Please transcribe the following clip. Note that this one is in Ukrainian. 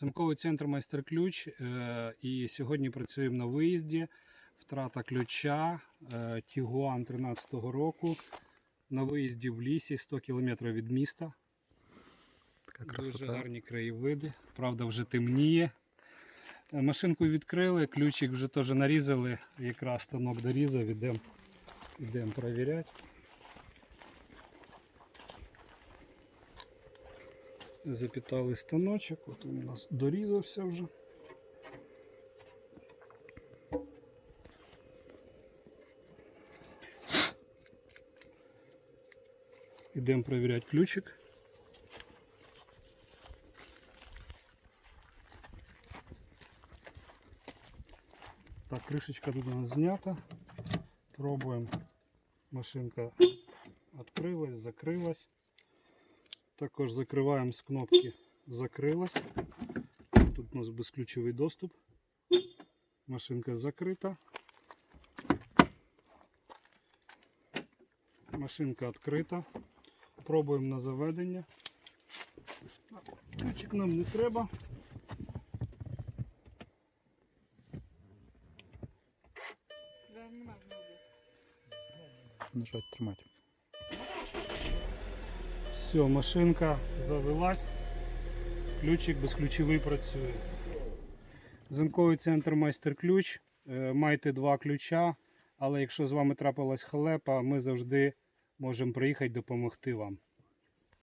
Замковий центр майстер ключ. е, І сьогодні працюємо на виїзді. Втрата ключа е, Тігуан 13-го року. На виїзді в лісі 100 км від міста. Така Дуже гарні краєвиди. Правда, вже темніє. Е, Машинку відкрили, ключик вже теж нарізали. Якраз станок дорізав, ідемо ідем перевіряти. Запітали станочок, от він у нас дорізався вже. Ідемо перевіряти ключик. Так, крышечка тут у нас знята. Пробуем. Машинка открылась, закрылась. Також закриваємо з кнопки закрилась. Тут у нас безключовий доступ. Машинка закрита. Машинка відкрита. Пробуємо на заведення. Ключик нам не треба. Нажать тримати. Все, машинка завелась. Ключик безключовий працює. Замковий центр майстер ключ. Е, Майте два ключа, але якщо з вами трапилась халепа, ми завжди можемо приїхати допомогти вам.